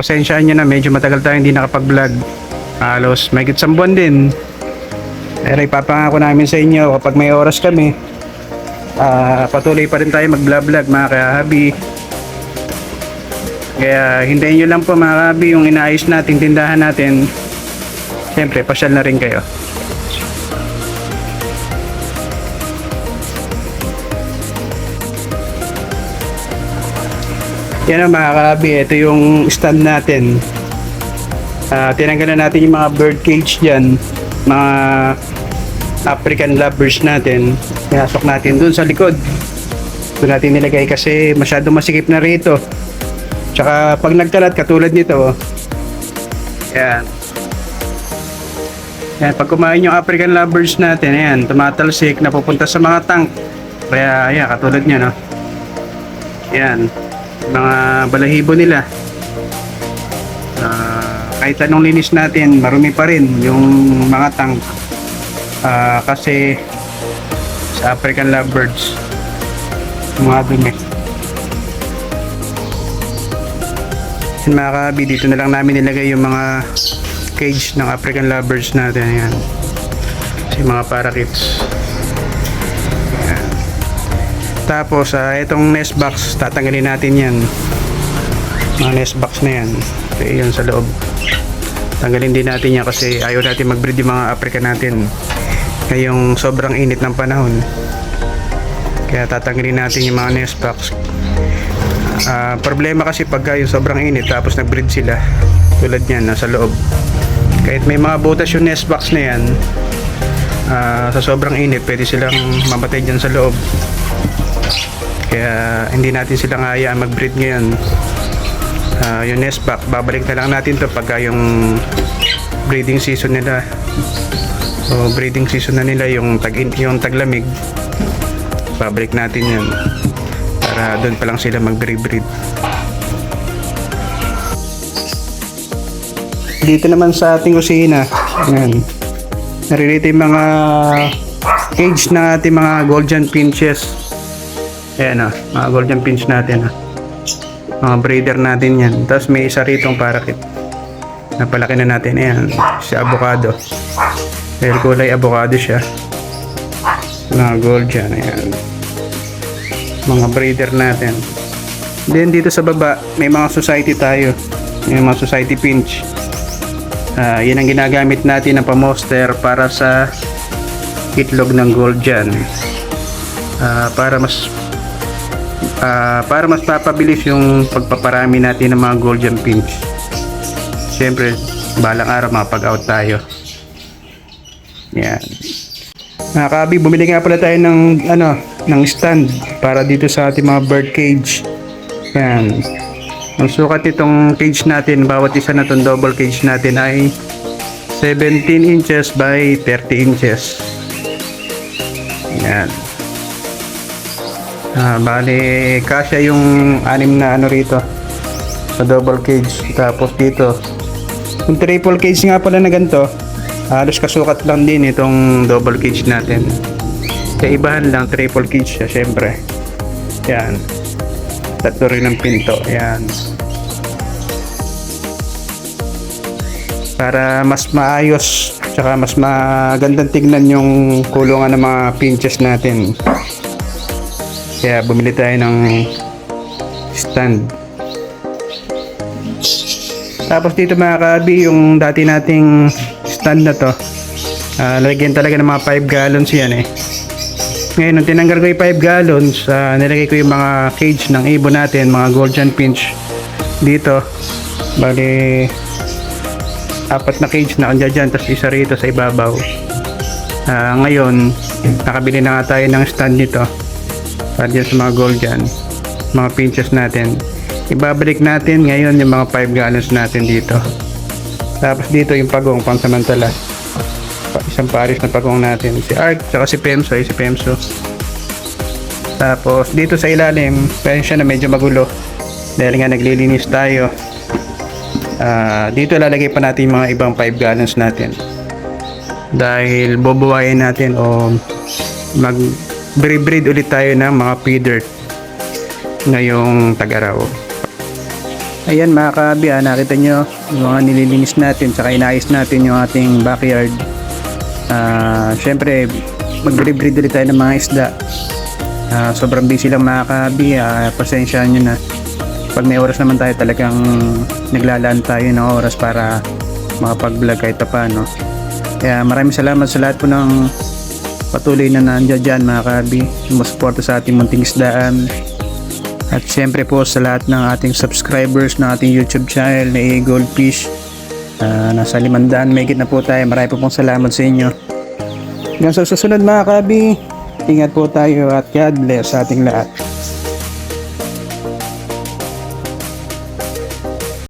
pasensyaan nyo na medyo matagal tayo hindi nakapag-vlog. Halos may isang buwan din. Pero ipapangako namin sa inyo kapag may oras kami, ah, patuloy pa rin tayo mag-vlog mga kahabi. Kaya hintayin nyo lang po mga kahabi yung inaayos natin, tindahan natin. Siyempre, pasyal na rin kayo. Yan ang mga kahabi, ito yung stand natin. Ah, tinanggalan natin yung mga bird cage dyan, mga African lovebirds natin. Pinasok natin dun sa likod. Doon natin nilagay kasi masyado masikip na rito. Tsaka pag nagkalat katulad nito, oh. yan. Yan, pag kumain yung African lovebirds natin, ayan, tumatalsik, napupunta sa mga tank. Kaya, ayan, katulad niya, no? Yan, mga balahibo nila. Ah, kahit anong linis natin, marumi pa rin yung mga tank. Ah, kasi sa African lovebirds, mga dumi. Yan mga kabi, dito na lang namin nilagay yung mga cage ng African lovebirds natin. Ayan. Kasi mga parakeets. Tapos, ah, itong nest box, tatanggalin natin yan. Mga nest box na yan. So, yun sa loob. Tanggalin din natin yan kasi ayaw natin mag-breed yung mga African natin. Ngayong sobrang init ng panahon. Kaya tatanggalin natin yung mga nest box. Ah, problema kasi pagka yung sobrang init tapos nag-breed sila tulad niyan nasa loob. Kahit may mga butas yung nest box na yan, ah, sa sobrang init pwede silang mamatay dyan sa loob. Kaya hindi natin silang hayaan mag-breed ngayon. Ah, yung nest box, babalik na lang natin to pagka yung breeding season nila. So breeding season na nila yung tag yung taglamig. Babalik natin 'yan. Para doon pa lang sila mag-breed. Dito naman sa ating kusina, ayan. Naririto yung mga cage na ating mga golden pinches. Ayan ah, mga golden pinch natin ah. Mga breeder natin yan. Tapos may isa ritong parakit. Napalaki na natin. Ayan, si avocado. Dahil kulay avocado siya. Mga gold dyan. Ayan. Mga breeder natin. Then dito sa baba, may mga society tayo. May mga society pinch. Ah, yan ang ginagamit natin ng pamoster para sa itlog ng gold dyan. Ah, para mas ah, para mas papabilis yung pagpaparami natin ng mga golden pinch. Siyempre, balang araw makapag-out tayo. Yan. Mga kabi, bumili nga pala tayo ng ano, ng stand para dito sa ating mga bird cage. Yan. Ang sukat itong cage natin, bawat isa na itong double cage natin ay 17 inches by 30 inches. Yan. Ah, bali, kasya yung anim na ano rito sa double cage. Tapos dito, yung triple cage nga pala na ganito, halos kasukat lang din itong double cage natin. Kaibahan lang, triple cage siya, syempre. Yan. Tatlo rin ang pinto. Yan. Para mas maayos, tsaka mas magandang tignan yung kulungan ng mga pinches natin. Kaya bumili tayo ng stand. Tapos dito mga kabi, yung dati nating stand na to, ah, lagyan talaga ng mga 5 gallons yan eh. Ngayon, nung tinanggal ko yung 5 gallons, ah, nilagay ko yung mga cage ng ibon natin, mga golden pinch dito. Bali, apat na cage na andyan dyan, tapos isa rito sa ibabaw. Ah, ngayon, nakabili na nga tayo ng stand nito para dyan sa mga gold dyan. Mga pinches natin. Ibabalik natin ngayon yung mga 5 gallons natin dito. Tapos dito yung pagong pansamantala. Pa- isang pares na pagong natin. Si Art tsaka si Pemso. Si Pemso. Tapos dito sa ilalim pensya na medyo magulo. Dahil nga naglilinis tayo. Ah, dito lalagay pa natin yung mga ibang 5 gallons natin. Dahil bubuhayin natin o mag breed ulit tayo ng mga feeder ngayong tag-araw. Ayan mga kabi, ah, nakita nyo yung mga nililinis natin saka inayos natin yung ating backyard. Ah, Siyempre, mag-breed ulit tayo ng mga isda. Ah, sobrang busy lang mga kabi, ah, pasensya nyo na. Pag may oras naman tayo talagang naglalaan tayo ng oras para makapag-vlog kahit pa paano. Kaya maraming salamat sa lahat po ng patuloy na nandiyan dyan mga kabi. Sumusuporta sa ating munting isdaan. At siyempre po sa lahat ng ating subscribers ng ating YouTube channel na Eagle Fish. Ah, nasa limandaan, may na po tayo. Marami po pong salamat sa inyo. Hanggang sa susunod mga kabi, ingat po tayo at God bless sa ating lahat.